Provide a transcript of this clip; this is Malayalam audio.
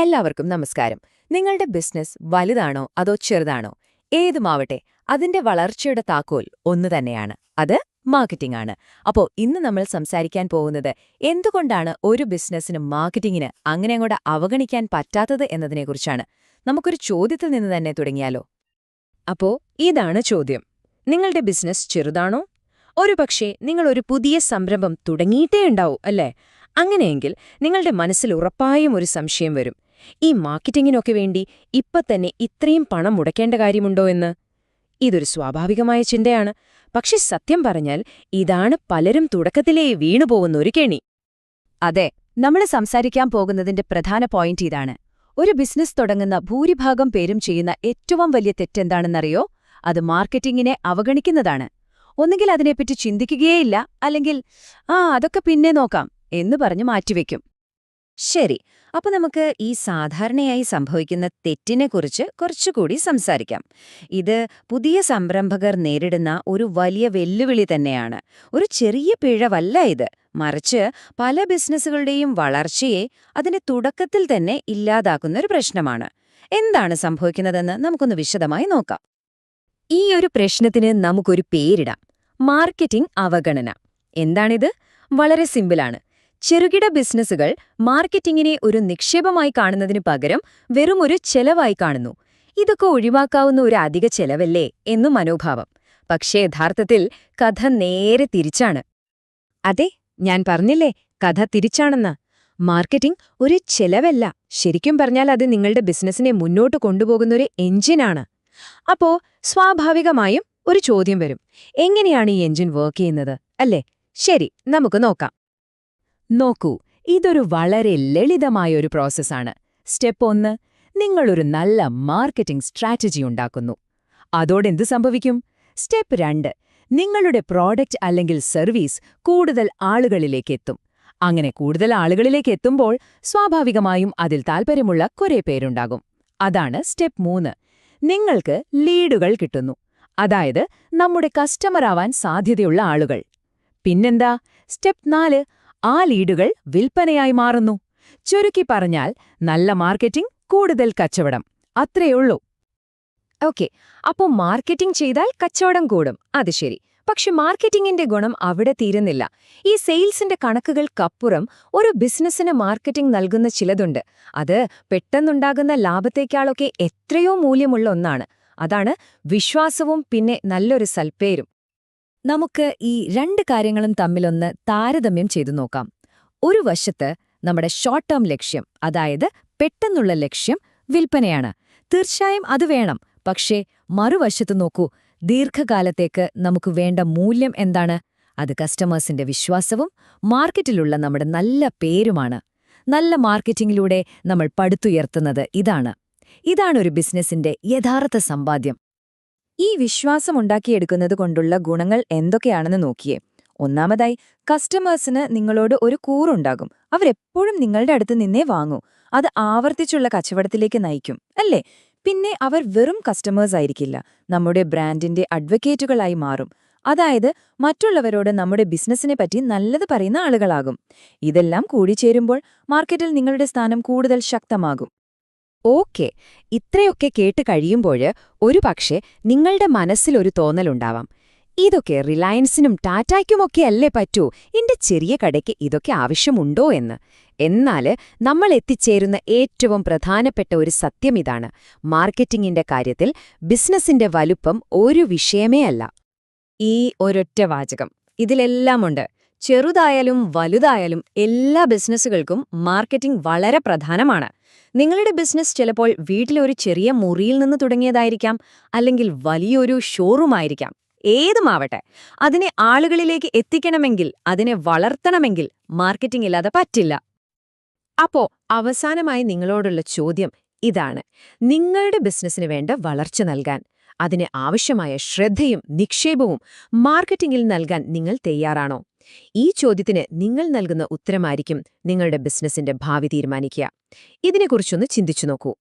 എല്ലാവർക്കും നമസ്കാരം. നിങ്ങളുടെ ബിസിനസ് വലുതാണോ അതോ ചെറുതാണോ? ഏതുമാവട്ടെ അതിന്റെ വളർച്ചയുടെ താക്കോൽ ഒന്നു തന്നെയാണ്. അത് മാർക്കറ്റിംഗ് ആണ്. അപ്പോൾ ഇന്ന് നമ്മൾ സംസാരിക്കാൻ പോകുന്നത് എന്തുകൊണ്ടാണ് ഒരു ബിസിനസ്സിന് മാർക്കറ്റിംഗിന് അങ്ങനെ അങ്ങോട്ട് അവഗണിക്കാൻ പറ്റാത്തത് എന്നതിനെക്കുറിച്ചാണ് നമുക്കൊരു ചോദ്യത്തിൽ നിന്ന് തന്നെ തുടങ്ങിയാലോ? അപ്പോ ഇതാണ് ചോദ്യം. നിങ്ങളുടെ ബിസിനസ് ചെറുതാണോ? ഒരുപക്ഷെ നിങ്ങൾ ഒരു പുതിയ സംരംഭം തുടങ്ങിയിട്ടേ ഉണ്ടാവൂ അല്ലേ? അങ്ങനെയെങ്കിൽ നിങ്ങളുടെ മനസ്സിൽ ഉറപ്പായും ഒരു സംശയം വരും. ഈ മാർക്കറ്റിങ്ങിനൊക്കെ വേണ്ടി ഇപ്പം തന്നെ ഇത്രയും പണം മുടക്കേണ്ട കാര്യമുണ്ടോ എന്ന്? ഇതൊരു സ്വാഭാവികമായ ചിന്തയാണ്. പക്ഷെ സത്യം പറഞ്ഞാൽ ഇതാണ് പലരും തുടക്കത്തിലേ വീണുപോകുന്ന ഒരു കെണി. അതെ നമ്മൾ സംസാരിക്കാൻ പോകുന്നതിന്റെ പ്രധാന പോയിന്റ് ഇതാണ്. ഒരു ബിസിനസ് തുടങ്ങുന്ന ഭൂരിഭാഗം പേരും ചെയ്യുന്ന ഏറ്റവും വലിയ തെറ്റെന്താണെന്നറിയോ? അത് മാർക്കറ്റിങ്ങിനെ അവഗണിക്കുന്നതാണ്. ഒന്നുകിൽ അതിനെപ്പറ്റി ചിന്തിക്കുകയേയില്ല അല്ലെങ്കിൽ ആ അതൊക്കെ പിന്നെ നോക്കാം എന്ന് പറഞ്ഞ് മാറ്റിവെക്കും. ശരി. അപ്പോൾ നമുക്ക് ഈ സാധാരണയായി സംഭവിക്കുന്ന തെറ്റിനെക്കുറിച്ച് കുറച്ചുകൂടി സംസാരിക്കാം. ഇത് പുതിയ സംരംഭകർ നേരിടുന്ന ഒരു വലിയ വെല്ലുവിളി തന്നെയാണ്. ഒരു ചെറിയ പിഴവല്ല ഇത്. മറിച്ച് പല ബിസിനസ്സുകളുടെയും വളർച്ചയെ അതിന്റെ തുടക്കത്തിൽ തന്നെ ഇല്ലാതാക്കുന്ന ഒരു പ്രശ്നമാണ്. എന്താണ് സംഭവിക്കുന്നതെന്ന് നമുക്കൊന്ന് വിശദമായി നോക്കാം. ഈ ഒരു പ്രശ്നത്തിന് നമുക്കൊരു പേരിടാം. മാർക്കറ്റിംഗ് അവഗണന. എന്താണിത്? വളരെ സിമ്പിളാണ്. ചെറുകിട ബിസിനസ്സുകൾ മാർക്കറ്റിങ്ങിനെ ഒരു നിക്ഷേപമായി കാണുന്നതിനു പകരം വെറും ഒരു ചെലവായി കാണുന്നു. ഇതൊക്കെ ഒഴിവാക്കാവുന്ന ഒരു അധിക ചെലവല്ലേ എന്നു മനോഭാവം. പക്ഷേ യഥാർത്ഥത്തിൽ കഥ നേരെ തിരിച്ചാണ്. അതെ ഞാൻ പറഞ്ഞില്ലേ കഥ തിരിച്ചാണെന്ന്. മാർക്കറ്റിംഗ് ഒരു ചെലവല്ല. ശരിക്കും പറഞ്ഞാൽ അത് നിങ്ങളുടെ ബിസിനസ്സിനെ മുന്നോട്ട് കൊണ്ടുപോകുന്ന ഒരു എഞ്ചിനാണ് അപ്പോ സ്വാഭാവികമായും ഒരു ചോദ്യം വരും. എങ്ങനെയാണ് ഈ എഞ്ചിൻ വർക്ക് ചെയ്യുന്നത്? അല്ലേ? ശരി നമുക്ക് നോക്കാം. നോക്കൂ ഇതൊരു വളരെ ലളിതമായ ഒരു പ്രോസസ്സാണ്. സ്റ്റെപ്പ് ഒന്ന് നിങ്ങളൊരു നല്ല മാർക്കറ്റിംഗ് സ്ട്രാറ്റജി ഉണ്ടാക്കുന്നു. അതോടെന്ത് സംഭവിക്കും? സ്റ്റെപ്പ് രണ്ട് നിങ്ങളുടെ പ്രോഡക്റ്റ് അല്ലെങ്കിൽ സർവീസ് കൂടുതൽ ആളുകളിലേക്ക് എത്തും. അങ്ങനെ കൂടുതൽ ആളുകളിലേക്ക് എത്തുമ്പോൾ സ്വാഭാവികമായും അതിൽ താൽപ്പര്യമുള്ള കുറേ പേരുണ്ടാകും. അതാണ് സ്റ്റെപ്പ് മൂന്ന് നിങ്ങൾക്ക് ലീഡുകൾ കിട്ടുന്നു. അതായത് നമ്മുടെ കസ്റ്റമറാവാൻ സാധ്യതയുള്ള ആളുകൾ. പിന്നെന്താ? സ്റ്റെപ്പ് നാല് ആ ലീഡുകൾ വിൽപ്പനയായി മാറുന്നു. ചുരുക്കി പറഞ്ഞാൽ നല്ല മാർക്കറ്റിംഗ് കൂടുതൽ കച്ചവടം. അത്രയുള്ളൂ ഓക്കെ അപ്പോൾ മാർക്കറ്റിംഗ് ചെയ്താൽ കച്ചവടം കൂടും. അത് ശരി. പക്ഷെ മാർക്കറ്റിംഗിന്റെ ഗുണം അവിടെ തീരുന്നില്ല. ഈ സെയിൽസിന്റെ കണക്കുകൾക്കപ്പുറം ഒരു ബിസിനസ്സിന് മാർക്കറ്റിംഗ് നൽകുന്ന ചിലതുണ്ട്. അത് പെട്ടെന്നുണ്ടാകുന്ന ലാഭത്തേക്കാളൊക്കെ എത്രയോ മൂല്യമുള്ള ഒന്നാണ്. അതാണ് വിശ്വാസവും പിന്നെ നല്ലൊരു സൽപ്പേരും. നമുക്ക് ഈ രണ്ട് കാര്യങ്ങളും തമ്മിലൊന്ന് താരതമ്യം ചെയ്തു നോക്കാം. ഒരു വശത്ത് നമ്മുടെ ഷോർട്ട് ടേം ലക്ഷ്യം അതായത് പെട്ടെന്നുള്ള ലക്ഷ്യം വിൽപ്പനയാണ്. തീർച്ചയായും അത് വേണം. പക്ഷേ മറുവശത്ത് നോക്കൂ ദീർഘകാലത്തേക്ക് നമുക്ക് വേണ്ട മൂല്യം എന്താണ്? അത് കസ്റ്റമേഴ്സിന്റെ വിശ്വാസവും മാർക്കറ്റിലുള്ള നമ്മുടെ നല്ല പേരുമാണ്. നല്ല മാർക്കറ്റിംഗിലൂടെ നമ്മൾ പടുത്തുയർത്തുന്നത് ഇതാണ്. ഇതാണ് ഒരു ബിസിനസിന്റെ യഥാർത്ഥ സമ്പാദ്യം. ഈ വിശ്വാസം ഉണ്ടാക്കിയെടുക്കുന്നത് കൊണ്ടുള്ള ഗുണങ്ങൾ എന്തൊക്കെയാണെന്ന് നോക്കിയേ. ഒന്നാമതായി കസ്റ്റമേഴ്സിന് നിങ്ങളോട് ഒരു കൂറുണ്ടാകും. അവരെപ്പോഴും നിങ്ങളുടെ അടുത്ത് നിന്നേ വാങ്ങൂ. അത് ആവർത്തിച്ചുള്ള കച്ചവടത്തിലേക്ക് നയിക്കും അല്ലേ? പിന്നെ അവർ വെറും കസ്റ്റമേഴ്സ് ആയിരിക്കില്ല. നമ്മുടെ ബ്രാൻഡിന്റെ അഡ്വക്കേറ്റുകളായി മാറും. അതായത് മറ്റുള്ളവരോട് നമ്മുടെ ബിസിനസ്സിനെ പറ്റി നല്ലത് പറയുന്ന ആളുകളാകും. ഇതെല്ലാം കൂടിച്ചേരുമ്പോൾ മാർക്കറ്റിൽ നിങ്ങളുടെ സ്ഥാനം കൂടുതൽ ശക്തമാകും. ഓക്കെ. ഇത്രയൊക്കെ കേട്ട് കഴിയുമ്പോൾ ഒരു പക്ഷേ നിങ്ങളുടെ മനസ്സിലൊരു തോന്നലുണ്ടാവാം. ഇതൊക്കെ റിലയൻസിനും ടാറ്റായ്ക്കുമൊക്കെ അല്ലേ പറ്റൂ? എന്റെ ചെറിയ കടയ്ക്ക് ഇതൊക്കെ ആവശ്യമുണ്ടോ എന്ന്. എന്നാൽ നമ്മൾ എത്തിച്ചേരുന്ന ഏറ്റവും പ്രധാനപ്പെട്ട ഒരു സത്യം ഇതാണ്. മാർക്കറ്റിംഗിന്റെ കാര്യത്തിൽ ബിസിനസിന്റെ വലുപ്പം ഒരു വിഷയമേ അല്ല. ഈ ഒരൊറ്റ വാചകം. ഇതിലെല്ലാമുണ്ട്. ചെറുതായാലും വലുതായാലും എല്ലാ ബിസിനസ്സുകൾക്കും മാർക്കറ്റിംഗ് വളരെ പ്രധാനമാണ്. നിങ്ങളുടെ ബിസിനസ് ചിലപ്പോൾ വീട്ടിലൊരു ചെറിയ മുറിയിൽ നിന്ന് തുടങ്ങിയതായിരിക്കാം അല്ലെങ്കിൽ വലിയൊരു ഷോറൂം ആയിരിക്കാം ഏതുമാവട്ടെ അതിനെ ആളുകളിലേക്ക് എത്തിക്കണമെങ്കിൽ അതിനെ വളർത്തണമെങ്കിൽ മാർക്കറ്റിംഗ് ഇല്ലാതെ പറ്റില്ല. അപ്പോ അവസാനമായി നിങ്ങളോടുള്ള ചോദ്യം ഇതാണ്. നിങ്ങളുടെ ബിസിനസ്സിന് വേണ്ട വളർച്ച നൽകാൻ അതിന് ആവശ്യമായ ശ്രദ്ധയും നിക്ഷേപവും മാർക്കറ്റിംഗിൽ നൽകാൻ നിങ്ങൾ തയ്യാറാണോ? ഈ ചോദ്യത്തിന് നിങ്ങൾ നൽകുന്ന ഉത്തരമായിരിക്കും നിങ്ങളുടെ ബിസിനസിന്റെ ഭാവി തീരുമാനിക്കുക. ഇതിനെക്കുറിച്ചൊന്ന് ചിന്തിച്ചു നോക്കൂ.